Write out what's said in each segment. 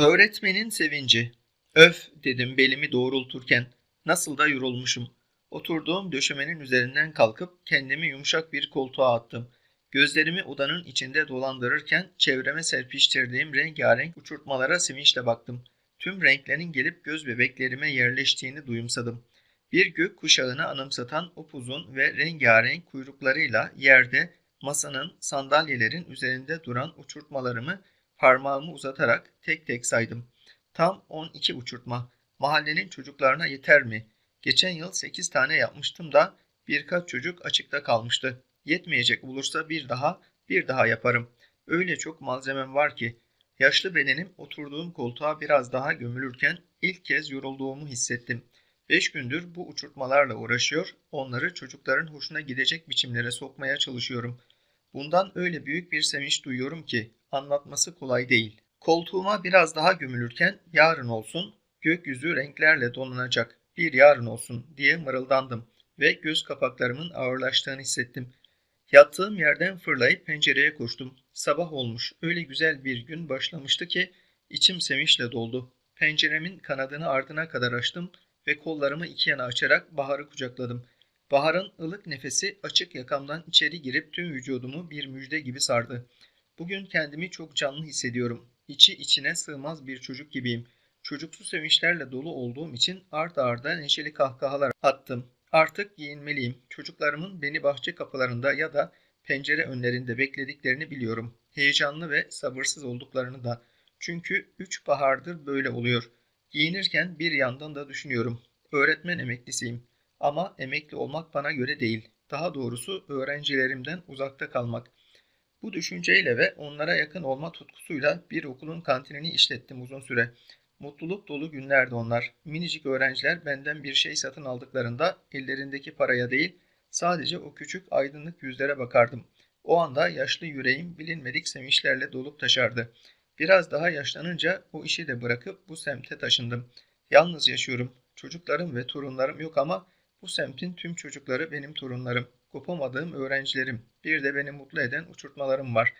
Öğretmenin sevinci. Öf dedim belimi doğrulturken. Nasıl da yorulmuşum. Oturduğum döşemenin üzerinden kalkıp kendimi yumuşak bir koltuğa attım. Gözlerimi odanın içinde dolandırırken çevreme serpiştirdiğim rengarenk uçurtmalara sevinçle baktım. Tüm renklerin gelip göz bebeklerime yerleştiğini duyumsadım. Bir gök kuşağını anımsatan upuzun ve rengarenk kuyruklarıyla yerde, masanın, sandalyelerin üzerinde duran uçurtmalarımı parmağımı uzatarak tek tek saydım. Tam 12 uçurtma. Mahallenin çocuklarına yeter mi? Geçen yıl 8 tane yapmıştım da birkaç çocuk açıkta kalmıştı. Yetmeyecek olursa bir daha, bir daha yaparım. Öyle çok malzemem var ki. Yaşlı bedenim oturduğum koltuğa biraz daha gömülürken ilk kez yorulduğumu hissettim. Beş gündür bu uçurtmalarla uğraşıyor, onları çocukların hoşuna gidecek biçimlere sokmaya çalışıyorum. Bundan öyle büyük bir sevinç duyuyorum ki anlatması kolay değil. Koltuğuma biraz daha gömülürken yarın olsun, gökyüzü renklerle donanacak bir yarın olsun diye mırıldandım ve göz kapaklarımın ağırlaştığını hissettim. Yattığım yerden fırlayıp pencereye koştum. Sabah olmuş, öyle güzel bir gün başlamıştı ki içim sevinçle doldu. Penceremin kanadını ardına kadar açtım ve kollarımı iki yana açarak Bahar'ı kucakladım. Bahar'ın ılık nefesi açık yakamdan içeri girip tüm vücudumu bir müjde gibi sardı. Bugün kendimi çok canlı hissediyorum. İçi içine sığmaz bir çocuk gibiyim. Çocuksu sevinçlerle dolu olduğum için art arda neşeli kahkahalar attım. Artık giyinmeliyim. Çocuklarımın beni bahçe kapılarında ya da pencere önlerinde beklediklerini biliyorum. Heyecanlı ve sabırsız olduklarını da. Çünkü üç bahardır böyle oluyor. Giyinirken bir yandan da düşünüyorum. Öğretmen emeklisiyim. Ama emekli olmak bana göre değil. Daha doğrusu öğrencilerimden uzakta kalmak. Bu düşünceyle ve onlara yakın olma tutkusuyla bir okulun kantinini işlettim uzun süre. Mutluluk dolu günlerdi onlar. Minicik öğrenciler benden bir şey satın aldıklarında ellerindeki paraya değil, sadece o küçük aydınlık yüzlere bakardım. O anda yaşlı yüreğim bilinmedik sevinçlerle dolup taşardı. Biraz daha yaşlanınca o işi de bırakıp bu semte taşındım. Yalnız yaşıyorum. Çocuklarım ve torunlarım yok ama bu semtin tüm çocukları benim torunlarım. Kopamadığım öğrencilerim. Bir de beni mutlu eden uçurtmalarım var.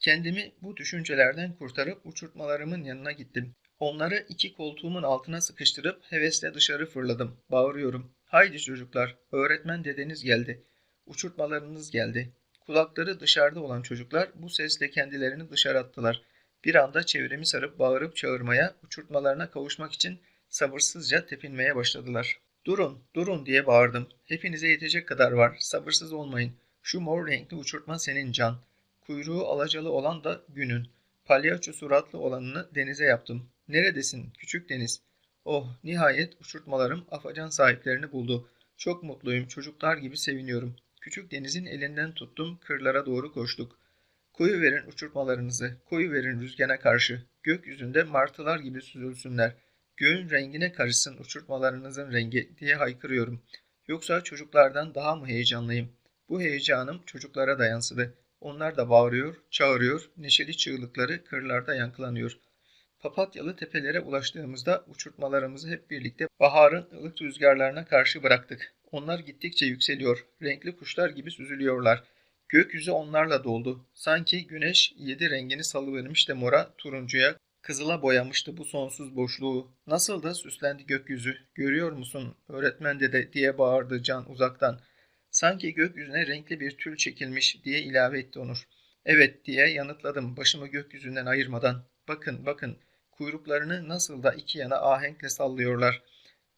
Kendimi bu düşüncelerden kurtarıp uçurtmalarımın yanına gittim. Onları iki koltuğumun altına sıkıştırıp hevesle dışarı fırladım. Bağırıyorum. Haydi çocuklar, öğretmen dedeniz geldi. Uçurtmalarınız geldi. Kulakları dışarıda olan çocuklar bu sesle kendilerini dışarı attılar. Bir anda çevremi sarıp bağırıp çağırmaya, uçurtmalarına kavuşmak için sabırsızca tepinmeye başladılar. Durun, durun diye bağırdım. Hepinize yetecek kadar var. Sabırsız olmayın. Şu mor renkli uçurtma senin can. Kuyruğu alacalı olan da günün. Palyaço suratlı olanını denize yaptım. Neredesin küçük deniz? Oh nihayet uçurtmalarım afacan sahiplerini buldu. Çok mutluyum çocuklar gibi seviniyorum. Küçük denizin elinden tuttum kırlara doğru koştuk. Koyu verin uçurtmalarınızı, koyu verin rüzgara karşı. Gökyüzünde martılar gibi süzülsünler. Göğün rengine karışsın uçurtmalarınızın rengi diye haykırıyorum. Yoksa çocuklardan daha mı heyecanlıyım? Bu heyecanım çocuklara da yansıdı. Onlar da bağırıyor, çağırıyor, neşeli çığlıkları kırlarda yankılanıyor. Papatyalı tepelere ulaştığımızda uçurtmalarımızı hep birlikte baharın ılık rüzgarlarına karşı bıraktık. Onlar gittikçe yükseliyor, renkli kuşlar gibi süzülüyorlar. Gökyüzü onlarla doldu. Sanki güneş yedi rengini salıvermiş de mora, turuncuya, kızıla boyamıştı bu sonsuz boşluğu. Nasıl da süslendi gökyüzü. Görüyor musun öğretmen dede diye bağırdı Can uzaktan. Sanki gökyüzüne renkli bir tül çekilmiş diye ilave etti Onur. Evet diye yanıtladım başımı gökyüzünden ayırmadan. Bakın bakın kuyruklarını nasıl da iki yana ahenkle sallıyorlar.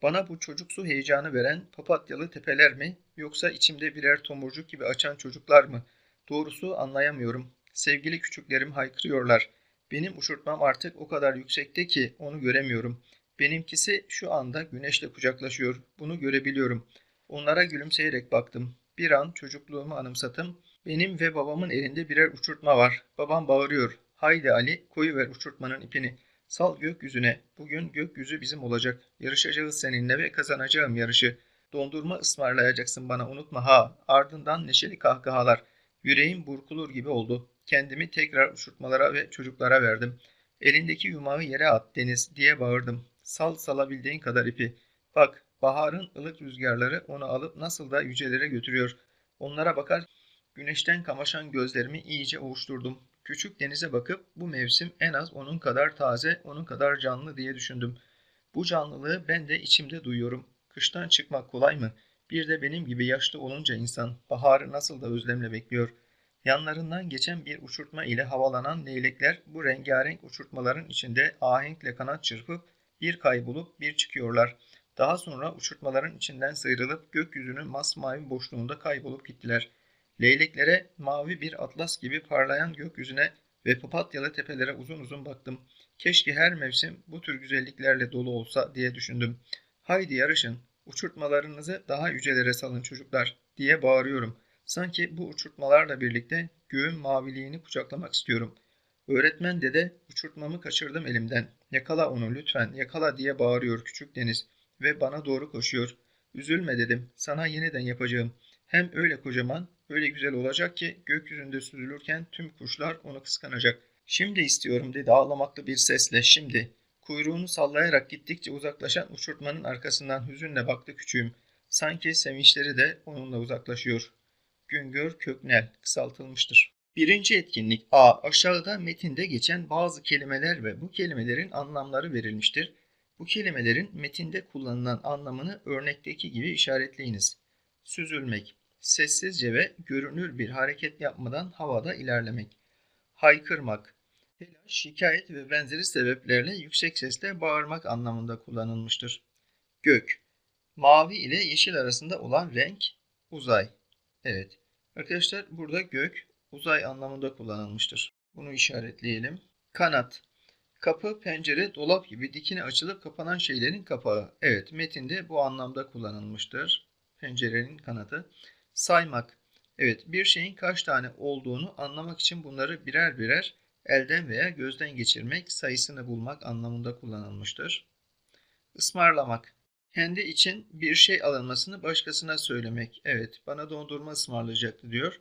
Bana bu çocuksu heyecanı veren papatyalı tepeler mi yoksa içimde birer tomurcuk gibi açan çocuklar mı? Doğrusu anlayamıyorum. Sevgili küçüklerim haykırıyorlar. Benim uçurtmam artık o kadar yüksekte ki onu göremiyorum. Benimkisi şu anda güneşle kucaklaşıyor. Bunu görebiliyorum. Onlara gülümseyerek baktım. Bir an çocukluğumu anımsatım. Benim ve babamın elinde birer uçurtma var. Babam bağırıyor. Haydi Ali koyuver uçurtmanın ipini. Sal gökyüzüne. Bugün gökyüzü bizim olacak. Yarışacağız seninle ve kazanacağım yarışı. Dondurma ısmarlayacaksın bana unutma ha. Ardından neşeli kahkahalar. Yüreğim burkulur gibi oldu. Kendimi tekrar uçurtmalara ve çocuklara verdim. Elindeki yumağı yere at Deniz diye bağırdım. Sal salabildiğin kadar ipi. Bak baharın ılık rüzgarları onu alıp nasıl da yücelere götürüyor. Onlara bakar güneşten kamaşan gözlerimi iyice ovuşturdum. Küçük denize bakıp bu mevsim en az onun kadar taze, onun kadar canlı diye düşündüm. Bu canlılığı ben de içimde duyuyorum. Kıştan çıkmak kolay mı? Bir de benim gibi yaşlı olunca insan baharı nasıl da özlemle bekliyor. Yanlarından geçen bir uçurtma ile havalanan leylekler bu rengarenk uçurtmaların içinde ahenkle kanat çırpıp bir kaybolup bir çıkıyorlar. Daha sonra uçurtmaların içinden sıyrılıp gökyüzünün masmavi boşluğunda kaybolup gittiler. Leyleklere mavi bir atlas gibi parlayan gökyüzüne ve papatyalı tepelere uzun uzun baktım. Keşke her mevsim bu tür güzelliklerle dolu olsa diye düşündüm. Haydi yarışın, uçurtmalarınızı daha yücelere salın çocuklar diye bağırıyorum. Sanki bu uçurtmalarla birlikte göğün maviliğini kucaklamak istiyorum. Öğretmen dede uçurtmamı kaçırdım elimden. Yakala onu lütfen yakala diye bağırıyor küçük deniz ve bana doğru koşuyor. Üzülme dedim sana yeniden yapacağım. Hem öyle kocaman öyle güzel olacak ki gökyüzünde süzülürken tüm kuşlar onu kıskanacak. Şimdi istiyorum dedi ağlamaklı bir sesle şimdi. Kuyruğunu sallayarak gittikçe uzaklaşan uçurtmanın arkasından hüzünle baktı küçüğüm. Sanki sevinçleri de onunla uzaklaşıyor. Güngör Köknel kısaltılmıştır. Birinci etkinlik A. Aşağıda metinde geçen bazı kelimeler ve bu kelimelerin anlamları verilmiştir. Bu kelimelerin metinde kullanılan anlamını örnekteki gibi işaretleyiniz. Süzülmek, sessizce ve görünür bir hareket yapmadan havada ilerlemek. Haykırmak, telaş, şikayet ve benzeri sebeplerle yüksek sesle bağırmak anlamında kullanılmıştır. Gök, mavi ile yeşil arasında olan renk, uzay. Evet, arkadaşlar burada gök, uzay anlamında kullanılmıştır. Bunu işaretleyelim. Kanat, Kapı, pencere, dolap gibi dikine açılıp kapanan şeylerin kapağı. Evet, metinde bu anlamda kullanılmıştır. Pencerenin kanadı. Saymak. Evet, bir şeyin kaç tane olduğunu anlamak için bunları birer birer elden veya gözden geçirmek, sayısını bulmak anlamında kullanılmıştır. Ismarlamak. Kendi için bir şey alınmasını başkasına söylemek. Evet, bana dondurma ısmarlayacaktı diyor.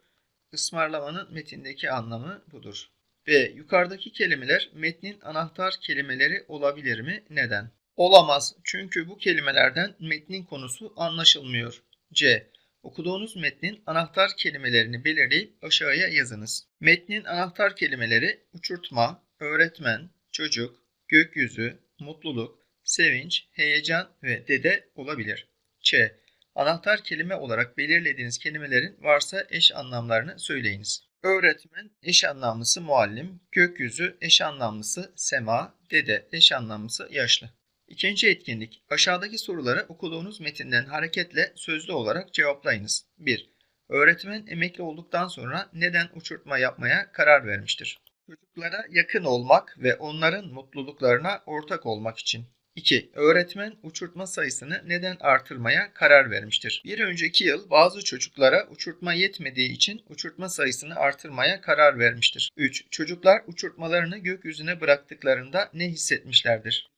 Ismarlamanın metindeki anlamı budur. B. Yukarıdaki kelimeler metnin anahtar kelimeleri olabilir mi? Neden? Olamaz. Çünkü bu kelimelerden metnin konusu anlaşılmıyor. C. Okuduğunuz metnin anahtar kelimelerini belirleyip aşağıya yazınız. Metnin anahtar kelimeleri uçurtma, öğretmen, çocuk, gökyüzü, mutluluk, sevinç, heyecan ve dede olabilir. Ç. Anahtar kelime olarak belirlediğiniz kelimelerin varsa eş anlamlarını söyleyiniz. Öğretmen eş anlamlısı muallim, gökyüzü eş anlamlısı sema, dede eş anlamlısı yaşlı. İkinci etkinlik. Aşağıdaki soruları okuduğunuz metinden hareketle sözlü olarak cevaplayınız. 1. Öğretmen emekli olduktan sonra neden uçurtma yapmaya karar vermiştir? Çocuklara yakın olmak ve onların mutluluklarına ortak olmak için. 2. Öğretmen uçurtma sayısını neden artırmaya karar vermiştir? Bir önceki yıl bazı çocuklara uçurtma yetmediği için uçurtma sayısını artırmaya karar vermiştir. 3. Çocuklar uçurtmalarını gökyüzüne bıraktıklarında ne hissetmişlerdir?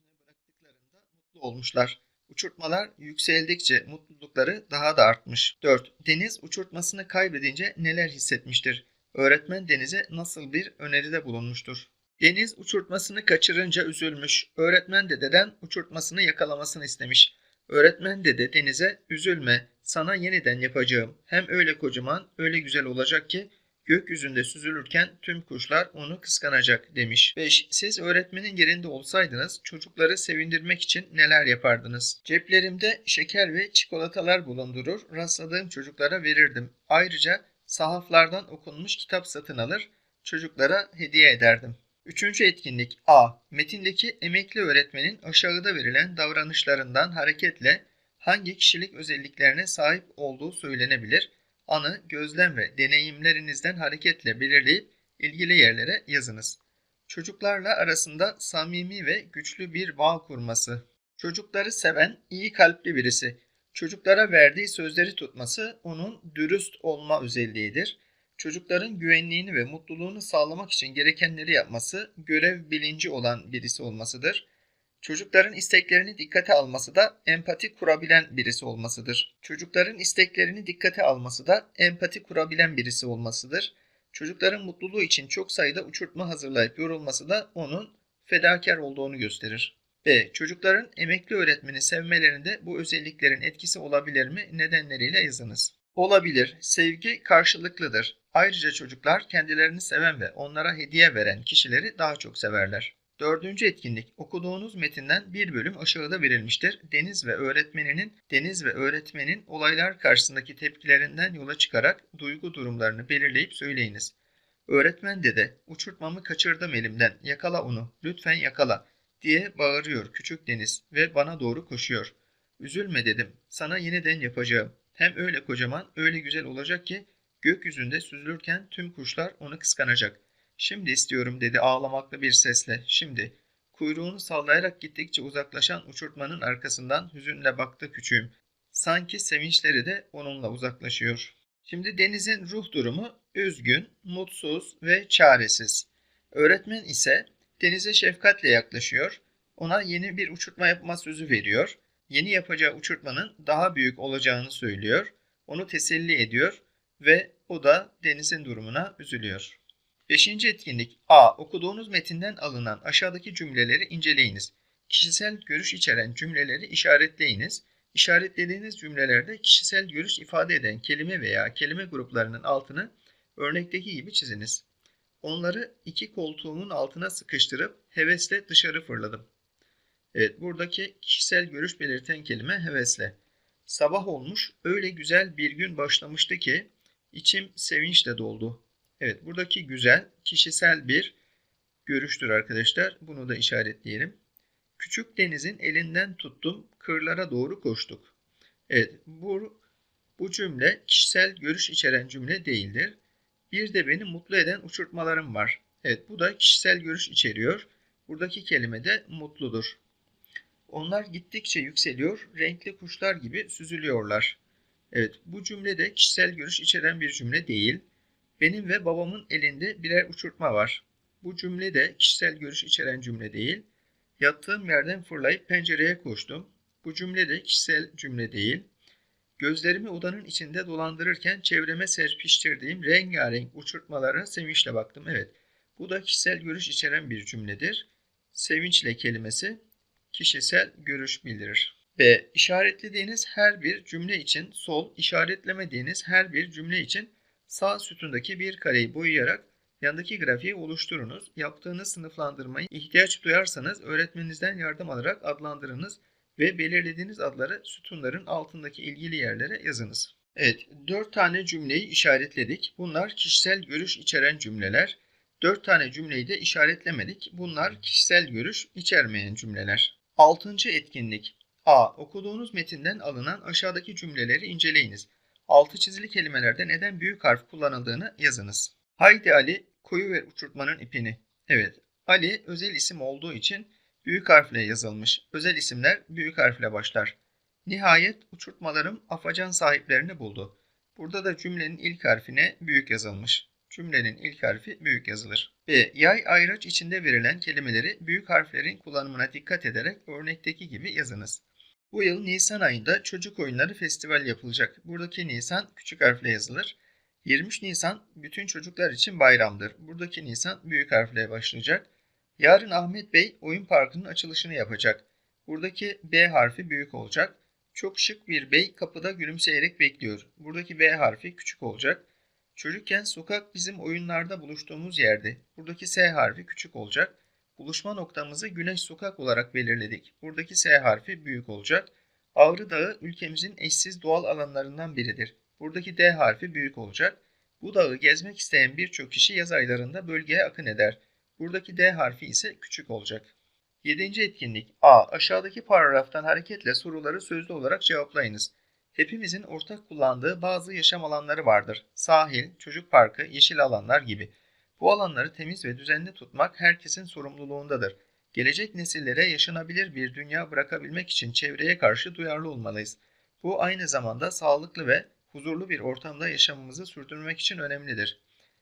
Mutlu olmuşlar. Uçurtmalar yükseldikçe mutlulukları daha da artmış. 4. Deniz uçurtmasını kaybedince neler hissetmiştir? Öğretmen Deniz'e nasıl bir öneride bulunmuştur? Deniz uçurtmasını kaçırınca üzülmüş. Öğretmen dededen uçurtmasını yakalamasını istemiş. Öğretmen dede Deniz'e üzülme sana yeniden yapacağım. Hem öyle kocaman öyle güzel olacak ki gökyüzünde süzülürken tüm kuşlar onu kıskanacak demiş. 5. Siz öğretmenin yerinde olsaydınız çocukları sevindirmek için neler yapardınız? Ceplerimde şeker ve çikolatalar bulundurur, rastladığım çocuklara verirdim. Ayrıca sahaflardan okunmuş kitap satın alır, çocuklara hediye ederdim. Üçüncü etkinlik A. Metindeki emekli öğretmenin aşağıda verilen davranışlarından hareketle hangi kişilik özelliklerine sahip olduğu söylenebilir? Anı, gözlem ve deneyimlerinizden hareketle belirleyip ilgili yerlere yazınız. Çocuklarla arasında samimi ve güçlü bir bağ kurması. Çocukları seven, iyi kalpli birisi. Çocuklara verdiği sözleri tutması onun dürüst olma özelliğidir. Çocukların güvenliğini ve mutluluğunu sağlamak için gerekenleri yapması, görev bilinci olan birisi olmasıdır. Çocukların isteklerini dikkate alması da empati kurabilen birisi olmasıdır. Çocukların isteklerini dikkate alması da empati kurabilen birisi olmasıdır. Çocukların mutluluğu için çok sayıda uçurtma hazırlayıp yorulması da onun fedakar olduğunu gösterir. B. Çocukların emekli öğretmeni sevmelerinde bu özelliklerin etkisi olabilir mi? Nedenleriyle yazınız. Olabilir. Sevgi karşılıklıdır. Ayrıca çocuklar kendilerini seven ve onlara hediye veren kişileri daha çok severler. Dördüncü etkinlik. Okuduğunuz metinden bir bölüm aşağıda verilmiştir. Deniz ve öğretmeninin Deniz ve öğretmenin olaylar karşısındaki tepkilerinden yola çıkarak duygu durumlarını belirleyip söyleyiniz. Öğretmen dede, uçurtmamı kaçırdım elimden, yakala onu, lütfen yakala diye bağırıyor küçük Deniz ve bana doğru koşuyor. Üzülme dedim, sana yeniden yapacağım. Hem öyle kocaman, öyle güzel olacak ki gökyüzünde süzülürken tüm kuşlar onu kıskanacak. Şimdi istiyorum dedi ağlamaklı bir sesle. Şimdi. Kuyruğunu sallayarak gittikçe uzaklaşan uçurtmanın arkasından hüzünle baktı küçüğüm. Sanki sevinçleri de onunla uzaklaşıyor. Şimdi Deniz'in ruh durumu üzgün, mutsuz ve çaresiz. Öğretmen ise Deniz'e şefkatle yaklaşıyor. Ona yeni bir uçurtma yapma sözü veriyor. Yeni yapacağı uçurtmanın daha büyük olacağını söylüyor. Onu teselli ediyor ve o da Deniz'in durumuna üzülüyor. Beşinci etkinlik A. Okuduğunuz metinden alınan aşağıdaki cümleleri inceleyiniz. Kişisel görüş içeren cümleleri işaretleyiniz. İşaretlediğiniz cümlelerde kişisel görüş ifade eden kelime veya kelime gruplarının altını örnekteki gibi çiziniz. Onları iki koltuğumun altına sıkıştırıp hevesle dışarı fırladım. Evet buradaki kişisel görüş belirten kelime hevesle. Sabah olmuş öyle güzel bir gün başlamıştı ki içim sevinçle doldu. Evet buradaki güzel kişisel bir görüştür arkadaşlar. Bunu da işaretleyelim. Küçük denizin elinden tuttum, kırlara doğru koştuk. Evet bu, bu cümle kişisel görüş içeren cümle değildir. Bir de beni mutlu eden uçurtmalarım var. Evet bu da kişisel görüş içeriyor. Buradaki kelime de mutludur. Onlar gittikçe yükseliyor, renkli kuşlar gibi süzülüyorlar. Evet bu cümle de kişisel görüş içeren bir cümle değil. Benim ve babamın elinde birer uçurtma var. Bu cümle de kişisel görüş içeren cümle değil. Yattığım yerden fırlayıp pencereye koştum. Bu cümle de kişisel cümle değil. Gözlerimi odanın içinde dolandırırken çevreme serpiştirdiğim rengarenk uçurtmalara sevinçle baktım. Evet, bu da kişisel görüş içeren bir cümledir. Sevinçle kelimesi kişisel görüş bildirir. B. İşaretlediğiniz her bir cümle için sol, işaretlemediğiniz her bir cümle için sağ sütundaki bir kareyi boyayarak yandaki grafiği oluşturunuz. Yaptığınız sınıflandırmayı ihtiyaç duyarsanız öğretmeninizden yardım alarak adlandırınız ve belirlediğiniz adları sütunların altındaki ilgili yerlere yazınız. Evet, 4 tane cümleyi işaretledik. Bunlar kişisel görüş içeren cümleler. 4 tane cümleyi de işaretlemedik. Bunlar kişisel görüş içermeyen cümleler. 6. etkinlik A. Okuduğunuz metinden alınan aşağıdaki cümleleri inceleyiniz. Altı çizili kelimelerde neden büyük harf kullanıldığını yazınız. Haydi Ali, koyu ver uçurtmanın ipini. Evet, Ali özel isim olduğu için büyük harfle yazılmış. Özel isimler büyük harfle başlar. Nihayet uçurtmalarım afacan sahiplerini buldu. Burada da cümlenin ilk harfine büyük yazılmış. Cümlenin ilk harfi büyük yazılır. B. Yay ayraç içinde verilen kelimeleri büyük harflerin kullanımına dikkat ederek örnekteki gibi yazınız. Bu yıl Nisan ayında Çocuk Oyunları Festival yapılacak. Buradaki Nisan küçük harfle yazılır. 23 Nisan bütün çocuklar için bayramdır. Buradaki Nisan büyük harfle başlayacak. Yarın Ahmet Bey oyun parkının açılışını yapacak. Buradaki B harfi büyük olacak. Çok şık bir bey kapıda gülümseyerek bekliyor. Buradaki B harfi küçük olacak. Çocukken sokak bizim oyunlarda buluştuğumuz yerdi. Buradaki S harfi küçük olacak. Buluşma noktamızı Güneş Sokak olarak belirledik. Buradaki S harfi büyük olacak. Ağrı Dağı ülkemizin eşsiz doğal alanlarından biridir. Buradaki D harfi büyük olacak. Bu dağı gezmek isteyen birçok kişi yaz aylarında bölgeye akın eder. Buradaki D harfi ise küçük olacak. 7. etkinlik A. Aşağıdaki paragraftan hareketle soruları sözlü olarak cevaplayınız. Hepimizin ortak kullandığı bazı yaşam alanları vardır. Sahil, çocuk parkı, yeşil alanlar gibi. Bu alanları temiz ve düzenli tutmak herkesin sorumluluğundadır. Gelecek nesillere yaşanabilir bir dünya bırakabilmek için çevreye karşı duyarlı olmalıyız. Bu aynı zamanda sağlıklı ve huzurlu bir ortamda yaşamımızı sürdürmek için önemlidir.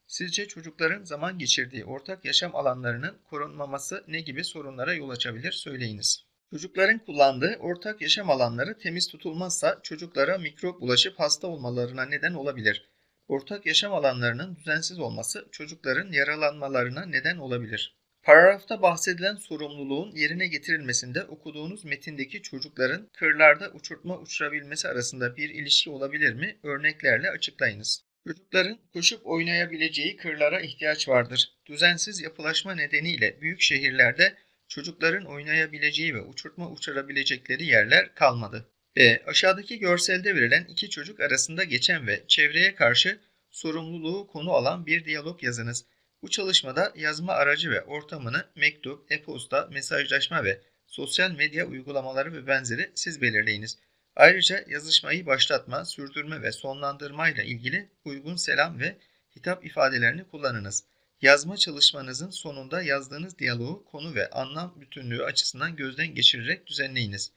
Sizce çocukların zaman geçirdiği ortak yaşam alanlarının korunmaması ne gibi sorunlara yol açabilir söyleyiniz. Çocukların kullandığı ortak yaşam alanları temiz tutulmazsa çocuklara mikrop bulaşıp hasta olmalarına neden olabilir. Ortak yaşam alanlarının düzensiz olması çocukların yaralanmalarına neden olabilir. Paragrafta bahsedilen sorumluluğun yerine getirilmesinde okuduğunuz metindeki çocukların kırlarda uçurtma uçurabilmesi arasında bir ilişki olabilir mi? Örneklerle açıklayınız. Çocukların koşup oynayabileceği kırlara ihtiyaç vardır. Düzensiz yapılaşma nedeniyle büyük şehirlerde çocukların oynayabileceği ve uçurtma uçurabilecekleri yerler kalmadı. B. Aşağıdaki görselde verilen iki çocuk arasında geçen ve çevreye karşı sorumluluğu konu alan bir diyalog yazınız. Bu çalışmada yazma aracı ve ortamını mektup, e-posta, mesajlaşma ve sosyal medya uygulamaları ve benzeri siz belirleyiniz. Ayrıca yazışmayı başlatma, sürdürme ve sonlandırmayla ilgili uygun selam ve hitap ifadelerini kullanınız. Yazma çalışmanızın sonunda yazdığınız diyaloğu konu ve anlam bütünlüğü açısından gözden geçirerek düzenleyiniz.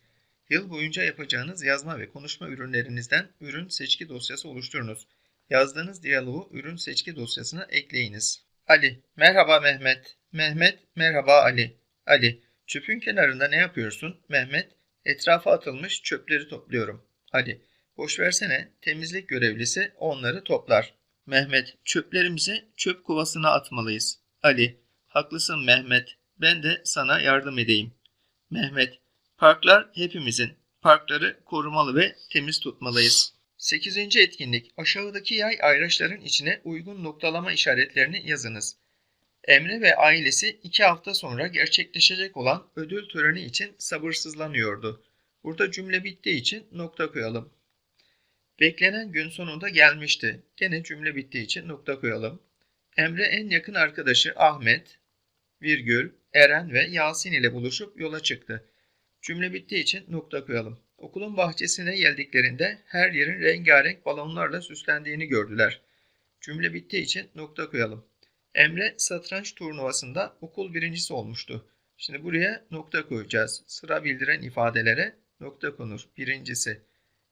Yıl boyunca yapacağınız yazma ve konuşma ürünlerinizden ürün seçki dosyası oluşturunuz. Yazdığınız diyaloğu ürün seçki dosyasına ekleyiniz. Ali, merhaba Mehmet. Mehmet, merhaba Ali. Ali, çöpün kenarında ne yapıyorsun? Mehmet, etrafa atılmış çöpleri topluyorum. Ali, boş versene, temizlik görevlisi onları toplar. Mehmet, çöplerimizi çöp kovasına atmalıyız. Ali, haklısın Mehmet, ben de sana yardım edeyim. Mehmet, parklar hepimizin. Parkları korumalı ve temiz tutmalıyız. 8. etkinlik. Aşağıdaki yay ayraçların içine uygun noktalama işaretlerini yazınız. Emre ve ailesi iki hafta sonra gerçekleşecek olan ödül töreni için sabırsızlanıyordu. Burada cümle bittiği için nokta koyalım. Beklenen gün sonunda gelmişti. Gene cümle bittiği için nokta koyalım. Emre en yakın arkadaşı Ahmet, virgül, Eren ve Yasin ile buluşup yola çıktı. Cümle bittiği için nokta koyalım. Okulun bahçesine geldiklerinde her yerin rengarenk balonlarla süslendiğini gördüler. Cümle bittiği için nokta koyalım. Emre satranç turnuvasında okul birincisi olmuştu. Şimdi buraya nokta koyacağız. Sıra bildiren ifadelere nokta konur. Birincisi.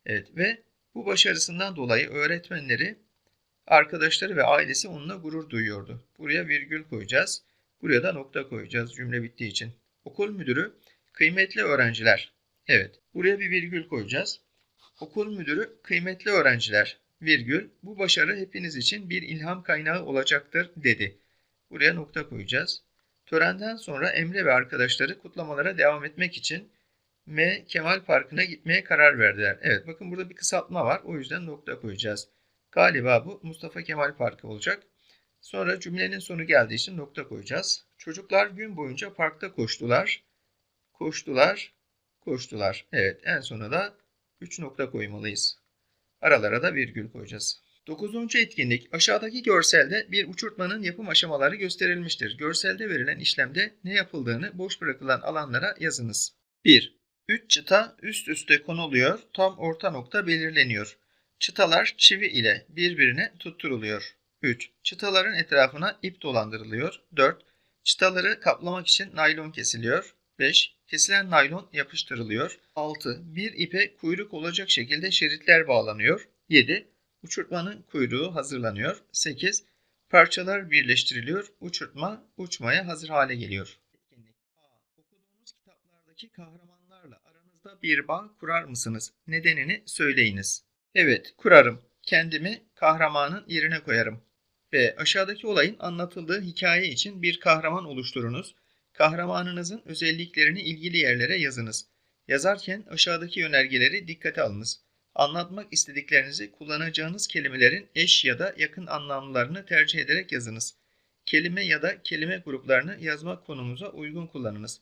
Evet ve bu başarısından dolayı öğretmenleri, arkadaşları ve ailesi onunla gurur duyuyordu. Buraya virgül koyacağız. Buraya da nokta koyacağız cümle bittiği için. Okul müdürü, kıymetli öğrenciler. Evet, buraya bir virgül koyacağız. Okul müdürü, kıymetli öğrenciler, virgül, bu başarı hepiniz için bir ilham kaynağı olacaktır dedi. Buraya nokta koyacağız. Törenden sonra Emre ve arkadaşları kutlamalara devam etmek için M Kemal Parkı'na gitmeye karar verdiler. Evet bakın burada bir kısaltma var. O yüzden nokta koyacağız. Galiba bu Mustafa Kemal Parkı olacak. Sonra cümlenin sonu geldiği için nokta koyacağız. Çocuklar gün boyunca parkta koştular. Koştular. Koştular. Evet en sona da 3 nokta koymalıyız. Aralara da virgül koyacağız. 9. etkinlik. Aşağıdaki görselde bir uçurtmanın yapım aşamaları gösterilmiştir. Görselde verilen işlemde ne yapıldığını boş bırakılan alanlara yazınız. 1. 3 çıta üst üste konuluyor, tam orta nokta belirleniyor. Çıtalar çivi ile birbirine tutturuluyor. 3. Çıtaların etrafına ip dolandırılıyor. 4. Çıtaları kaplamak için naylon kesiliyor. 5. Kesilen naylon yapıştırılıyor. 6. Bir ipe kuyruk olacak şekilde şeritler bağlanıyor. 7. Uçurtmanın kuyruğu hazırlanıyor. 8. Parçalar birleştiriliyor. Uçurtma uçmaya hazır hale geliyor. Etkinlik. Okuduğunuz kitaplardaki kahramanlarla aranızda bir bağ kurar mısınız? Nedenini söyleyiniz. Evet, kurarım. Kendimi kahramanın yerine koyarım. B. Aşağıdaki olayın anlatıldığı hikaye için bir kahraman oluşturunuz. Kahramanınızın özelliklerini ilgili yerlere yazınız. Yazarken aşağıdaki yönergeleri dikkate alınız. Anlatmak istediklerinizi kullanacağınız kelimelerin eş ya da yakın anlamlarını tercih ederek yazınız. Kelime ya da kelime gruplarını yazmak konumuza uygun kullanınız.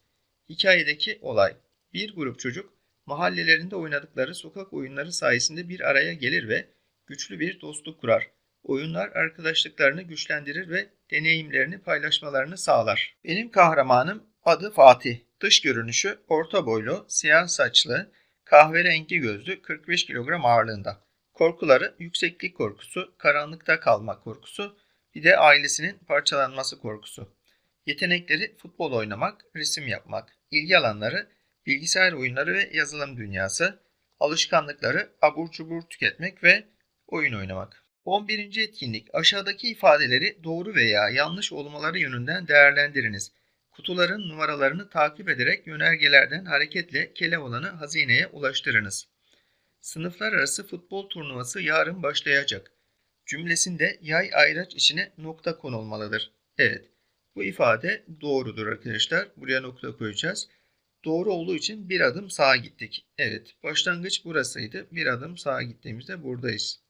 Hikayedeki olay. Bir grup çocuk mahallelerinde oynadıkları sokak oyunları sayesinde bir araya gelir ve güçlü bir dostluk kurar. Oyunlar arkadaşlıklarını güçlendirir ve deneyimlerini paylaşmalarını sağlar. Benim kahramanım adı Fatih. Dış görünüşü orta boylu, siyah saçlı, kahverengi gözlü, 45 kilogram ağırlığında. Korkuları yükseklik korkusu, karanlıkta kalma korkusu, bir de ailesinin parçalanması korkusu. Yetenekleri futbol oynamak, resim yapmak. İlgi alanları bilgisayar oyunları ve yazılım dünyası. Alışkanlıkları abur cubur tüketmek ve oyun oynamak. 11. etkinlik aşağıdaki ifadeleri doğru veya yanlış olmaları yönünden değerlendiriniz. Kutuların numaralarını takip ederek yönergelerden hareketle Keloğlan'ı hazineye ulaştırınız. Sınıflar arası futbol turnuvası yarın başlayacak. Cümlesinde yay ayraç içine nokta konulmalıdır. Evet, bu ifade doğrudur arkadaşlar. Buraya nokta koyacağız. Doğru olduğu için bir adım sağa gittik. Evet, başlangıç burasıydı. Bir adım sağa gittiğimizde buradayız.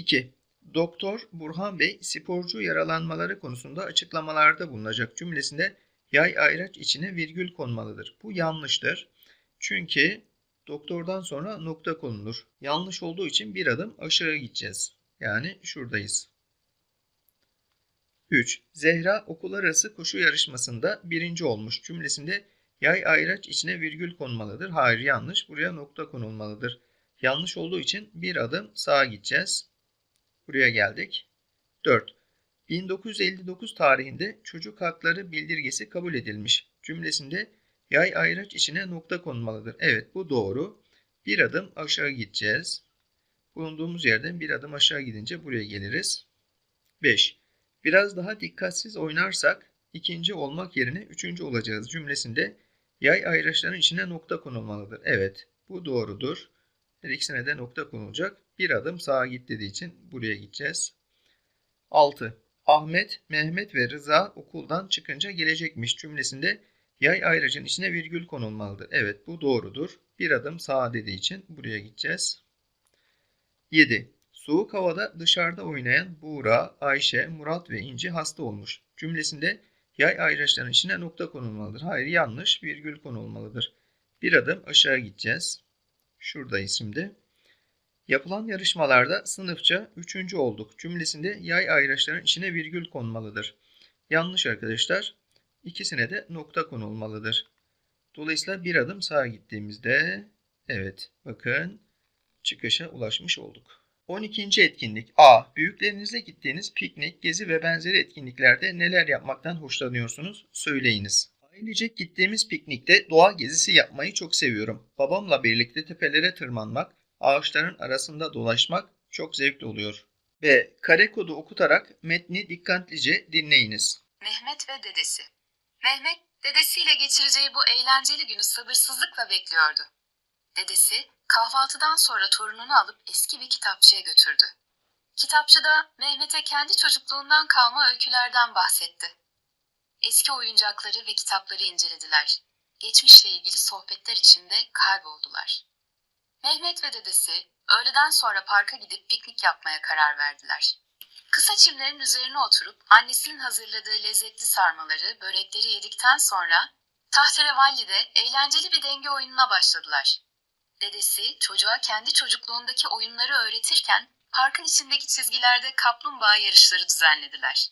2. Doktor Burhan Bey sporcu yaralanmaları konusunda açıklamalarda bulunacak cümlesinde yay ayraç içine virgül konmalıdır. Bu yanlıştır. Çünkü doktordan sonra nokta konulur. Yanlış olduğu için bir adım aşağı gideceğiz. Yani şuradayız. 3. Zehra okul arası koşu yarışmasında birinci olmuş cümlesinde yay ayraç içine virgül konmalıdır. Hayır yanlış. Buraya nokta konulmalıdır. Yanlış olduğu için bir adım sağa gideceğiz. Buraya geldik. 4. 1959 tarihinde çocuk hakları bildirgesi kabul edilmiş cümlesinde yay ayraç içine nokta konmalıdır. Evet bu doğru. Bir adım aşağı gideceğiz. Bulunduğumuz yerden bir adım aşağı gidince buraya geliriz. 5. Biraz daha dikkatsiz oynarsak ikinci olmak yerine üçüncü olacağız cümlesinde yay ayraçların içine nokta konulmalıdır. Evet bu doğrudur. Her ikisine de nokta konulacak. Bir adım sağa git dediği için buraya gideceğiz. 6. Ahmet, Mehmet ve Rıza okuldan çıkınca gelecekmiş cümlesinde yay ayracın içine virgül konulmalıdır. Evet bu doğrudur. Bir adım sağa dediği için buraya gideceğiz. 7. Soğuk havada dışarıda oynayan Buğra, Ayşe, Murat ve İnci hasta olmuş. Cümlesinde yay ayraçlarının içine nokta konulmalıdır. Hayır yanlış virgül konulmalıdır. Bir adım aşağı gideceğiz. Şuradayız şimdi. Yapılan yarışmalarda sınıfça üçüncü olduk cümlesinde yay ayraçlarının içine virgül konmalıdır. Yanlış arkadaşlar. İkisine de nokta konulmalıdır. Dolayısıyla bir adım sağa gittiğimizde evet bakın çıkışa ulaşmış olduk. 12. etkinlik A. Büyüklerinizle gittiğiniz piknik, gezi ve benzeri etkinliklerde neler yapmaktan hoşlanıyorsunuz? Söyleyiniz. Ailecek gittiğimiz piknikte doğa gezisi yapmayı çok seviyorum. Babamla birlikte tepelere tırmanmak, ağaçların arasında dolaşmak çok zevkli oluyor. B. Kare kodu okutarak metni dikkatlice dinleyiniz. Mehmet ve dedesi. Mehmet, dedesiyle geçireceği bu eğlenceli günü sabırsızlıkla bekliyordu. Dedesi, kahvaltıdan sonra torununu alıp eski bir kitapçıya götürdü. Kitapçıda Mehmet'e kendi çocukluğundan kalma öykülerden bahsetti. Eski oyuncakları ve kitapları incelediler. Geçmişle ilgili sohbetler içinde kayboldular. Mehmet ve dedesi öğleden sonra parka gidip piknik yapmaya karar verdiler. Kısa çimlerin üzerine oturup annesinin hazırladığı lezzetli sarmaları, börekleri yedikten sonra tahterevalli'de eğlenceli bir denge oyununa başladılar. Dedesi çocuğa kendi çocukluğundaki oyunları öğretirken parkın içindeki çizgilerde kaplumbağa yarışları düzenlediler.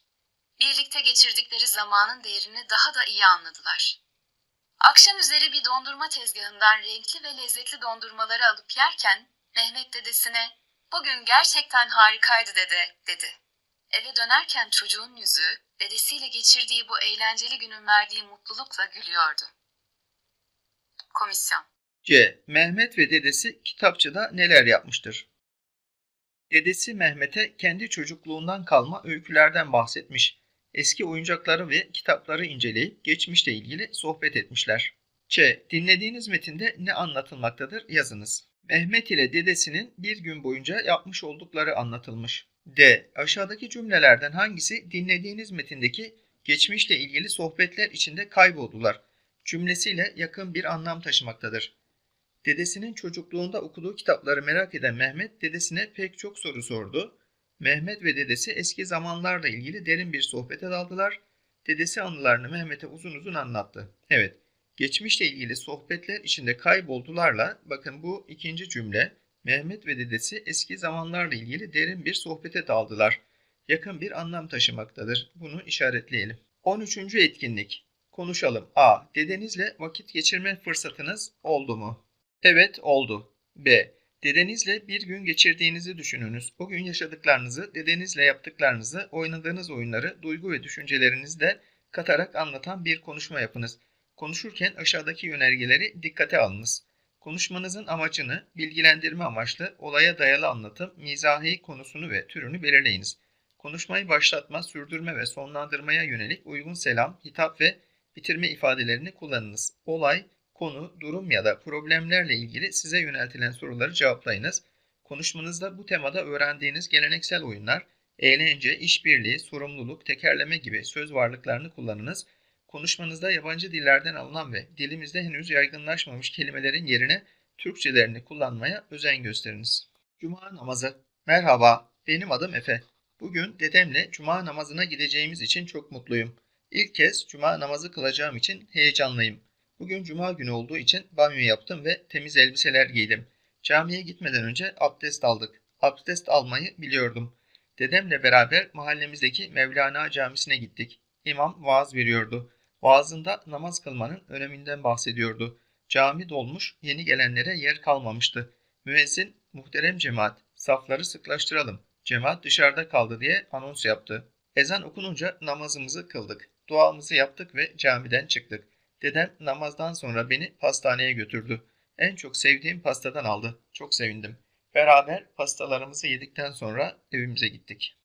Birlikte geçirdikleri zamanın değerini daha da iyi anladılar. Akşam üzeri bir dondurma tezgahından renkli ve lezzetli dondurmaları alıp yerken Mehmet dedesine "Bugün gerçekten harikaydı dede." dedi. Eve dönerken çocuğun yüzü dedesiyle geçirdiği bu eğlenceli günün verdiği mutlulukla gülüyordu. Komisyon C. Mehmet ve dedesi kitapçıda neler yapmıştır? Dedesi Mehmet'e kendi çocukluğundan kalma öykülerden bahsetmiş. Eski oyuncakları ve kitapları inceleyip geçmişle ilgili sohbet etmişler. Ç. Dinlediğiniz metinde ne anlatılmaktadır yazınız. Mehmet ile dedesinin bir gün boyunca yapmış oldukları anlatılmış. D. Aşağıdaki cümlelerden hangisi dinlediğiniz metindeki geçmişle ilgili sohbetler içinde kayboldular cümlesiyle yakın bir anlam taşımaktadır. Dedesinin çocukluğunda okuduğu kitapları merak eden Mehmet dedesine pek çok soru sordu. Mehmet ve dedesi eski zamanlarla ilgili derin bir sohbete daldılar. Dedesi anılarını Mehmet'e uzun uzun anlattı. Evet, geçmişle ilgili sohbetler içinde kayboldularla bakın bu ikinci cümle Mehmet ve dedesi eski zamanlarla ilgili derin bir sohbete daldılar. Yakın bir anlam taşımaktadır. Bunu işaretleyelim. 13. etkinlik. Konuşalım. A. Dedenizle vakit geçirme fırsatınız oldu mu? Evet, oldu. B. Dedenizle bir gün geçirdiğinizi düşününüz. O gün yaşadıklarınızı, dedenizle yaptıklarınızı, oynadığınız oyunları, duygu ve düşüncelerinizle katarak anlatan bir konuşma yapınız. Konuşurken aşağıdaki yönergeleri dikkate alınız. Konuşmanızın amacını, bilgilendirme amaçlı, olaya dayalı anlatım, mizahi konusunu ve türünü belirleyiniz. Konuşmayı başlatma, sürdürme ve sonlandırmaya yönelik uygun selam, hitap ve bitirme ifadelerini kullanınız. Olay, konu, durum ya da problemlerle ilgili size yöneltilen soruları cevaplayınız. Konuşmanızda bu temada öğrendiğiniz geleneksel oyunlar, eğlence, işbirliği, sorumluluk, tekerleme gibi söz varlıklarını kullanınız. Konuşmanızda yabancı dillerden alınan ve dilimizde henüz yaygınlaşmamış kelimelerin yerine Türkçelerini kullanmaya özen gösteriniz. Cuma namazı. Merhaba, Benim adım Efe. Bugün dedemle cuma namazına gideceğimiz için çok mutluyum. İlk kez cuma namazı kılacağım için heyecanlıyım. Bugün cuma günü olduğu için banyo yaptım ve temiz elbiseler giydim. Camiye gitmeden önce abdest aldık. Abdest almayı biliyordum. Dedemle beraber mahallemizdeki Mevlana Camisi'ne gittik. İmam vaaz veriyordu. Vaazında namaz kılmanın öneminden bahsediyordu. Cami dolmuş, yeni gelenlere yer kalmamıştı. Müezzin, muhterem cemaat, safları sıklaştıralım. Cemaat dışarıda kaldı diye anons yaptı. Ezan okununca namazımızı kıldık. Duamızı yaptık ve camiden çıktık. Dedem namazdan sonra beni pastaneye götürdü. En çok sevdiğim pastadan aldı. Çok sevindim. Beraber pastalarımızı yedikten sonra evimize gittik.